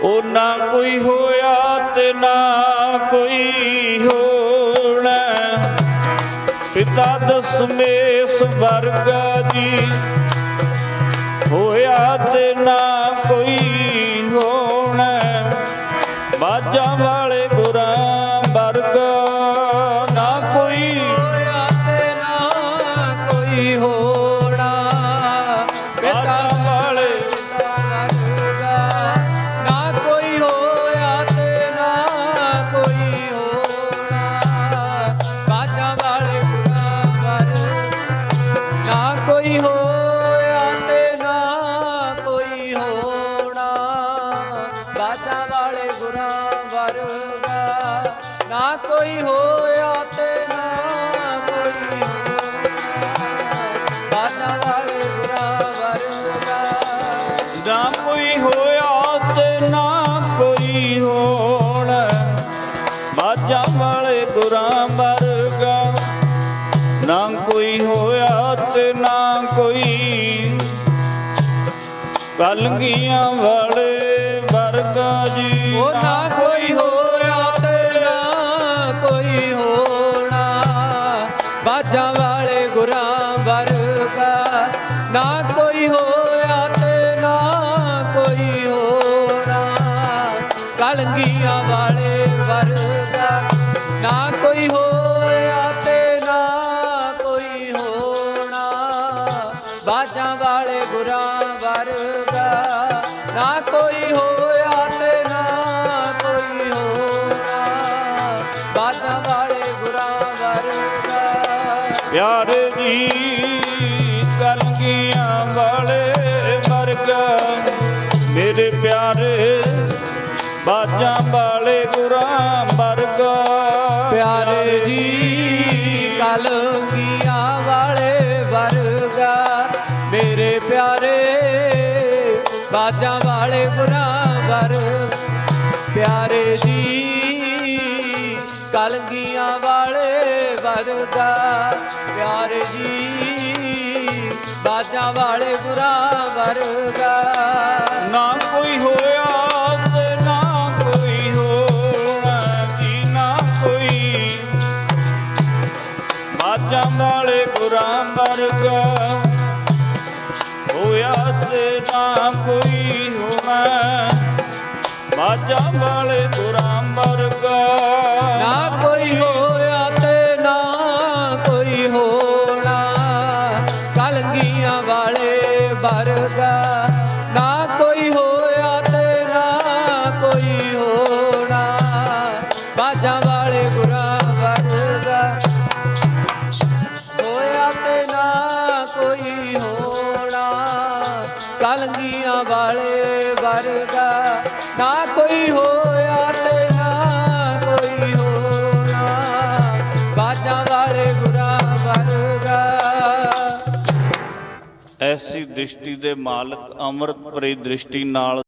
ਉਹ ਨਾ ਕੋਈ ਹੋਇਆ ਤੇ ਨਾ ਕੋਈ ਹੋਣਾ। ਪਿਤਾ ਦਸਮੇਸ਼ ਵਰਗਾ ਜੀ, ਹੋਇਆ ਤੇ ਨਾ ਕੋਈ ਹੋਣਾ। ਬਾਜਾ ਵਾਲੇ ਗੁਰਾਂ ਵਰਗਾ। ਨਾ ਕੋਈ ਹੋਇਆ ਤੇ ਨਾ ਕੋਈ ਹੋਣਾ ਵਾਲੇ ਗੁਰਾਂ ਵਰਗਾ। ਨਾ ਕੋਈ ਹੋਇਆ ਤੇ ਨਾ ਕੋਈ ਹੋਣਾ। ਬਾਜਾ ਵਾਲੇ ਗੁਰਾਂ ਵਰਗਾ। ਨਾ ਕੋਈ ਹੋਇਆ ਤੇ ਨਾ ਕੋਈ। ਕਲਗੀਆਂ ਵਾਲੇ ਬਾਜਾਂ ਵਾਲੇ ਗੁਰਾਂ ਵਰਗਾ ਨਾ ਕੋਈ ਹੋਇਆ ਤੇ ਨਾ ਕੋਈ ਹੋਣਾ। ਕਲੰਗੀਆਂ ਵਾਲੇ ਵਰਗਾ ਨਾ ਕੋਈ ਹੋਇਆ ਤੇ ਨਾ ਕੋਈ ਹੋਣਾ। ਬਾਜਾਂ ਵਾਲੇ ਗੁਰਾਂ ਵਰਗਾ ਨਾ ਕੋਈ ਹੋਇਆ ਪਿਆਰ ਜੀ ਕਲਗੀਆਂ ਵਾਲੇ ਵਰਗਾ। ਮੇਰੇ ਪਿਆਰੇ ਬਾਜਾਂ ਵਾਲੇ ਗੁਰਾਂ ਵਰਗਾ। ਪਿਆਰੇ ਜੀ ਕਲਗੀਆਂ ਵਾਲੇ ਵਰਗਾ। ਮੇਰੇ ਪਿਆਰੇ ਬਾਜਾਂ ਵਾਲੇ ਗੁਰਾਂ ਵਰਗਾ। ਪਿਆਰੇ ਜੀ ਕਲਗੀਆਂ ਵਾਲੇ ਵਰਗਾ ਪਿਆਰ ਜੀ, ਬਾਜਾਂ ਵਾਲੇ ਬੁਰਾ ਵਰਗਾ ਨਾ ਕੋਈ ਹੋਇਆ ਤੇ ਨਾ ਕੋਈ ਹੋਣਾ ਜੀ, ਨਾ ਕੋਈ। ਬਾਜਾਂ ਵਾਲੇ ਬੁਰਾ ਵਰਗਾ ਹੋਇਆ ਤੇ ਨਾ ਕੋਈ ਹੋਣਾ। ਬਾਜਾਂ ਵਾਲੇ ਗੁਰਾਂ ਵਰਗਾ। ਨਾ ਕੋਈ ਹੋਇਆ ਤੇ ਨਾ ਕੋਈ ਹੋਣਾ। ਬਾਜਾਂ ਵਾਲੇ ਗੁਰਾਂ ਵਰਗਾ। ਹੋਇਆ ਤੇ ਨਾ ਕੋਈ ਹੋਣਾ। ਕਲੰਗੀਆਂ ਵਾਲੇ ਵਰਗਾ। ਨਾ ਕੋਈ ਹੋਇਆ ਐਸੀ ਦ੍ਰਿਸ਼ਟੀ ਦੇ ਮਾਲਕ ਅੰਮ੍ਰਿਤ ਭਰੀ ਦ੍ਰਿਸ਼ਟੀ ਨਾਲ